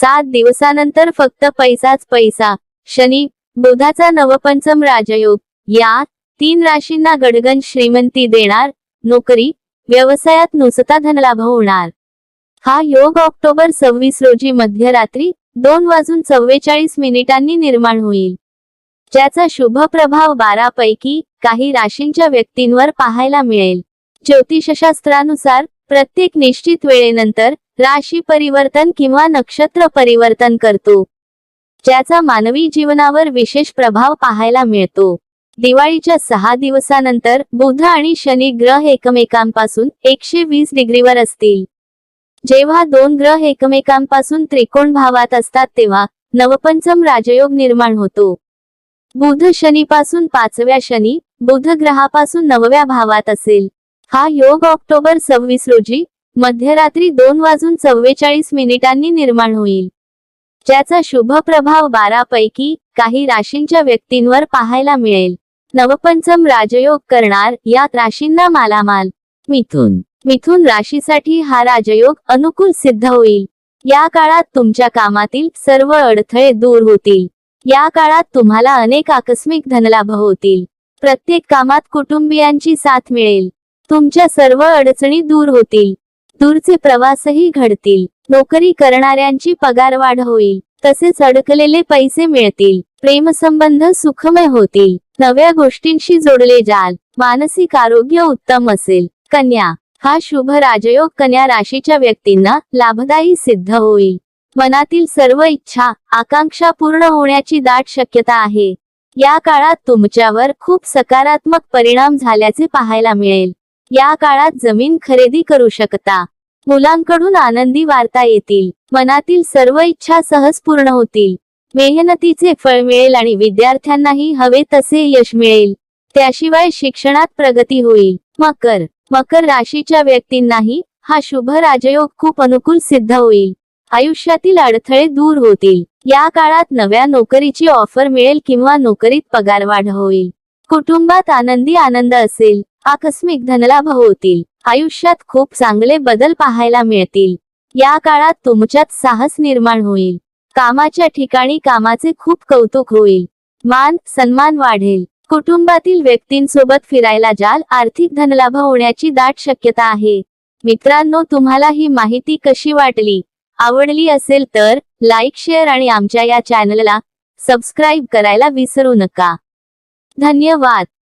सात दिवसानंतर फक्त पैसाच पैसा. शनी बुधाचा नवपंचम राजयोग. या तीन राशींना गडगन श्रीमंती देणार नोकरी व्यवसायात नुसता धनलाभ होणार. हा योग ऑक्टोबर सव्वीस रोजी मध्यरात्री दोन वाजून चव्वेचाळीस मिनिटांनी निर्माण होईल. ज्याचा शुभ प्रभाव बारा पैकी काही राशींच्या व्यक्तींवर पाहायला मिळेल. ज्योतिषशास्त्रानुसार प्रत्येक निश्चित वेळेनंतर राशी परिवर्तन किंवा नक्षत्र परिवर्तन करतो ज्याचा मानवी जीवनावर विशेष प्रभाव पाहायला मिळतो. दिवाळीच्या सहा दिवसानंतर बुध आणि शनी ग्रह एकमेकांपासून एकशे वीस डिग्रीवर असतील. जेव्हा दोन ग्रह एकमेकांपासून त्रिकोण भावात असतात तेव्हा नवपंचम राजयोग निर्माण होतो. बुध शनीपासून पाचव्या शनी बुध ग्रहापासून नवव्या भावात असेल. हा योग ऑक्टोबर सव्वीस रोजी मध्यरात्री दोन वाजून चव्वेचाळीस मिनिटांनी निर्माण होईल. ज्याचा शुभ प्रभाव बारा पैकी काही राशींच्या व्यक्तींवर पाहायला मिळेल. नवपंचम राजयोग करणार या राशींना मालामाल. मिथुन. मिथुन राशीसाठी हा राजयोग अनुकूल सिद्ध होईल. या काळात तुमच्या कामातील सर्व अडथळे दूर होतील. या काळात तुम्हाला अनेक आकस्मिक धनलाभ होतील. प्रत्येक कामात कुटुंबियांची साथ मिळेल. तुमच्या सर्व अडचणी दूर होतील. दूरचे प्रवासही घडतील. नोकरी करणाऱ्यांची पगारवाढ होईल. तसेच अडकलेले पैसे मिळतील. प्रेमसंबंध सुखमय होतील. नव्या गोष्टींशी जोडले जाल. मानसिक आरोग्य उत्तम असेल. कन्या. हा शुभ राजयोग कन्या राशीच्या व्यक्तींना लाभदायी सिद्ध होईल. मनातील सर्व इच्छा आकांक्षा पूर्ण होण्याची दाट शक्यता आहे. या काळात तुमच्यावर खूप सकारात्मक परिणाम झाल्याचे पाहायला मिळेल. या काळात जमीन खरेदी करू शकता. मुलांकडून आनंदी वार्ता येतील. मनातील सर्व इच्छा सहज पूर्ण होतील. मेहनतीचे फळ मिळेल आणि विद्यार्थ्यांनाही हवे तसे यश मिळेल. त्याशिवाय शिक्षणात प्रगती होईल. मकर. मकर राशीच्या व्यक्तींनाही हा शुभ राजयोग खूप अनुकूल सिद्ध होईल. आयुष्यातील अडथळे दूर होतील. या काळात नव्या नोकरीची ऑफर मिळेल किंवा नोकरीत पगारवाढ होईल. कुटुंबात आनंदी आनंद असेल. आकस्मिक धनलाभ होतील. आयुष्यात खूप चांगले बदल पाहायला मिळतील. या काळात तुमच्यात साहस निर्माण होईल. कामाच्या ठिकाणी कामाचे खूप कौतुक होईल. मान सन्मान वाढेल. कुटुंबातील व्यक्तींसोबत फिरायला जाल. आर्थिक धनलाभ होण्याची दाट शक्यता आहे. मित्रांनो तुम्हाला ही माहिती कशी वाटली? आवडली असेल तर लाईक शेअर आणि आमच्या या चॅनलला सबस्क्राईब करायला विसरू नका. धन्यवाद.